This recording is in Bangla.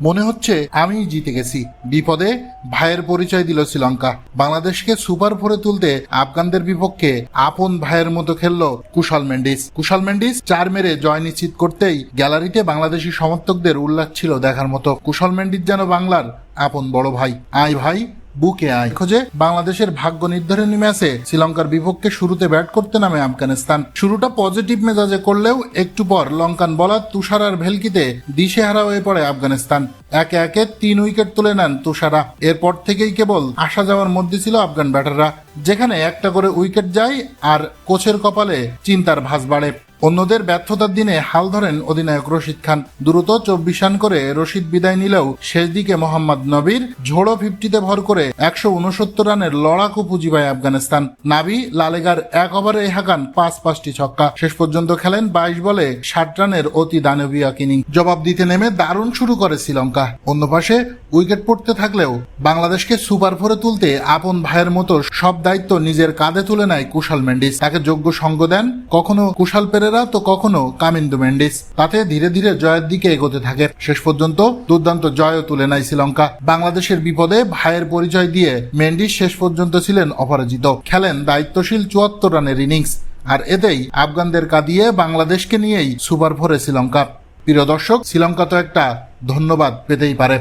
মনে হচ্ছে আমি জিতে গেছি। বিপদে ভাইয়ের পরিচয় দিল শ্রীলঙ্কা। বাংলাদেশকে সুপার ফোরে তুলতে আফগানদের বিপক্ষে আপন ভাইয়ের মতো খেলল কুশল মেন্ডিস। কুশল মেন্ডিস চার মেরে জয় নিশ্চিত করতেই গ্যালারিতে বাংলাদেশি সমর্থকদের উল্লাস ছিল দেখার মতো। কুশল মেন্ডিস যেন বাংলার আপন বড় ভাই। আয় ভাই বুকে আয়। খোঁজে, বাংলাদেশের ভাগ্য নির্ধারণী ম্যাচে শ্রীলঙ্কার বিপক্ষে শুরুতে ব্যাট করতে নামে আফগানিস্তান। শুরুটা পজিটিভ মেজাজে করলেও একটু পর লঙ্কান বলার তুষার আর ভেলকিতে দিশেহারা হয়ে পড়ে আফগানিস্তান। একে একে তিন উইকেট তুলে নেন তুষারা। এরপর থেকেই কেবল আসা যাওয়ার মধ্যে ছিল আফগান ব্যাটাররা, যেখানে একটা করে উইকেট যায় আর কোচের কপালে চিন্তার ভাঁজ বাড়ে। অন্যদের ব্যর্থতার দিনে হাল ধরেন অধিনায়ক রশিদ খান। দ্রুত চব্বিশ রান করে রশিদ বিদায় নিলেও শেষ দিকে মোহাম্মদ নবীর ঝোড়ো ফিফটিতে ভর করে একশো উনসত্তর রানের লড়াকু পুঁজি পায় আফগানিস্তান। নাবি লালেগার এক ওভারে হাঁকান পাঁচ পাঁচটি ছক্কা। শেষ পর্যন্ত খেলেন বাইশ বলে ষাট রানের অতি দানবীয় কিনিং জবাব দিতে নেমে দারুণ শুরু করে শ্রীলঙ্কা। অন্য পাশে উইকেট পড়তে থাকলেও বাংলাদেশকে সুপার ফোরে তুলতে আপন ভাইয়ের মতো সব দায়িত্ব নিজের কাঁধে তুলে নেয় কুশাল মেন্ডিস। তাকে যোগ্য সঙ্গ দেন কখনো কুশাল পেরেরা তো কখনো কামিন্দু মেন্ডিস। তাতে ধীরে ধীরে জয়ের দিকে এগোতে থাকে। শেষ পর্যন্ত দুর্দান্ত জয়ও তুলে নেয় শ্রীলঙ্কা। বাংলাদেশের বিপদে ভাইয়ের পরিচয় দিয়ে মেন্ডিস শেষ পর্যন্ত ছিলেন অপরাজিত। খেলেন দায়িত্বশীল চুয়াত্তর রানের ইনিংস। আর এতেই আফগানদের কাঁদিয়ে বাংলাদেশকে নিয়েই সুপার ফোরে শ্রীলঙ্কা। প্রিয় দর্শক, শ্রীলঙ্কা তো একটা ধন্যবাদ পেতেই পারে।